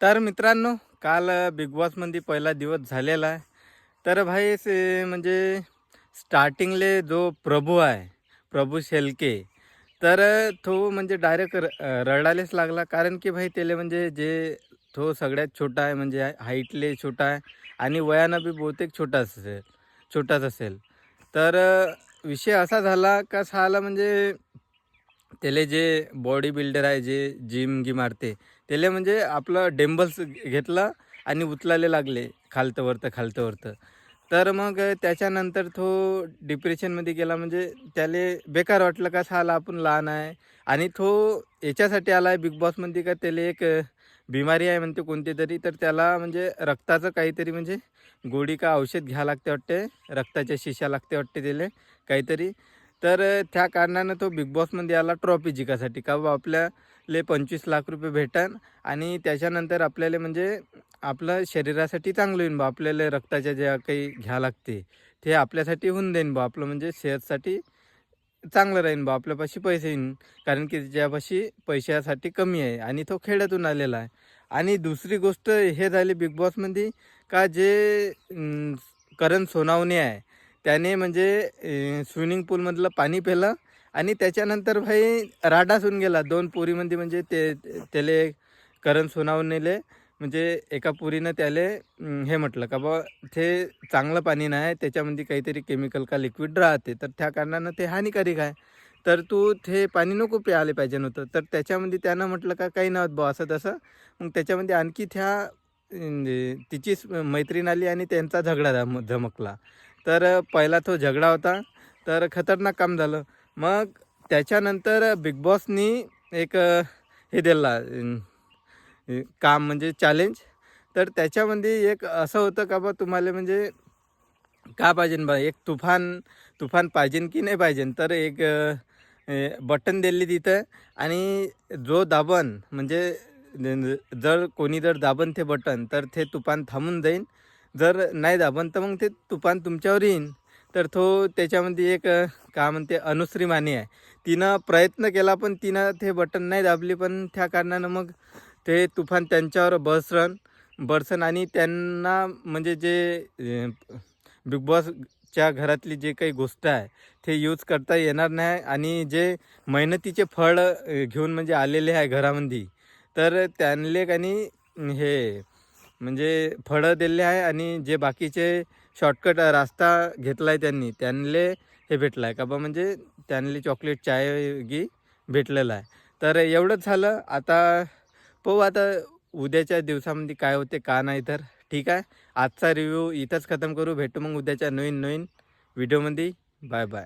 तर मित्रांनो काल बिग बॉसमध्ये पहिला दिवस झालेला आहे. तर भाई से म्हणजे स्टार्टिंगले जो प्रभू आहे प्रभू शेलके तर तो म्हणजे डायरेक्ट रडायलाच लागला. कारण की भाई त्याला म्हणजे जे तो सगळ्यात छोटा आहे म्हणजे हाईटले छोटा आहे आणि वयानं बी बहुतेक छोटा असेल छोटाच असेल. तर विषय असा झाला का साला म्हणजे त्याले जे बॉडी बिल्डर आहे जे जिम गी मारते त्याला म्हणजे आपलं डेंबल्स घेतलं आणि उचलायला लागले खालतं वरतं खालतं वरतं तर मग त्याच्यानंतर तो डिप्रेशनमध्ये गेला म्हणजे त्याला बेकार वाटलं का साला आपण लहान आहे. आणि तो याच्यासाठी आला आहे बिग बॉसमध्ये का त्याला एक बिमारी आहे म्हणते कोणती तरी तर त्याला म्हणजे रक्ताचं काहीतरी म्हणजे गोळी का औषध घ्या लागते वाटते रक्ताच्या शिशा लागते वाटते त्याला काहीतरी. तर त्या कारणानं तो बिग बॉसमध्ये आला ट्रॉफी जिकासाठी. का बा आपल्याला पंचवीस लाख रुपये भेटन आणि त्याच्यानंतर आपल्याला म्हणजे आपलं शरीरासाठी चांगलं होईन बा आपल्याला रक्ताच्या ज्या काही घ्या लागते ते आपल्यासाठी होऊन देईन बा आपलं म्हणजे सेहतसाठी चांगलं राहीन बा आपल्यापाशी पैसे येईन. कारण की ज्यापाशी पैशासाठी कमी आहे आणि तो खेड्यातून आलेला आहे. आणि दुसरी गोष्ट हे झाली बिग बॉसमध्ये का जे करण सोनावणे आहे त्याने म्हणजे स्विमिंग पूलमधलं पाणी पिलं आणि त्याच्यानंतर भाई राडाच होऊन गेला. दोन पोरीमध्ये म्हणजे ते त्याले करण सोनावणेले म्हणजे एका पुरीनं त्याले हे म्हटलं का बा ते चांगलं पाणी नाही त्याच्यामध्ये काहीतरी केमिकल का लिक्विड राहते तर त्या कारणानं ते हानिकारक आहे. तर तू ते पाणी नको प्यायले पाहिजे नव्हतं. तर त्याच्यामध्ये त्यानं म्हटलं का काही नव्हत बा असं तसं. मग त्याच्यामध्ये आणखी त्या म्हणजे तिचीच मैत्रीण आली आणि त्यांचा झगडा धम धमकला. तर पहिला तो झगडा होता. तर खतरनाक काम झालं. मग त्याच्यानंतर बिग बॉसनी एक हे दिला काम म्हणजे चॅलेंज तर त्याच्यामध्ये एक असं होतं का बा तुम्हाला म्हणजे का पाहिजे बा एक तुफान तुफान पाहिजे की नाही पाहिजे? तर एक बटन दिली तिथं आणि जो दाबन म्हणजे जर कोणी जर दाबन ते बटन तर ते तुफान थांबून जाईन. जर नाही दाबन तर मग ते तुफान तुमच्यावर येईन. तर तो त्याच्यामध्ये एक का म्हणते अनुश्री माने आहे. तिनं प्रयत्न केला पण तिनं ते बटन नाही दाबली पण त्या कारणानं मग ते तुफान त्यांच्यावर बसरन बरसन आणि त्यांना म्हणजे जे बिग बॉसच्या घरातली जे काही गोष्ट आहे ते यूज करता येणार नाही आणि जे मेहनतीचे फळ घेऊन म्हणजे आलेले आहे घरामध्ये तर त्यांले आणि हे म्हणजे फळं दिले आहे आणि जे बाकीचे शॉर्टकट रास्ता घेतला आहे त्यांनी त्यांले हे भेटलं आहे का बा म्हणजे त्यांनी चॉकलेट चाय गी भेटलेलं आहे. तर एवढंच झालं. आता पाहू आता उद्याच्या दिवसामध्ये काय होते का नाही तर. ठीक आहे. आजचा रिव्ह्यू इथंच खतम करू. भेटू मग उद्याच्या नवीन नवीन व्हिडिओमध्ये बाय बाय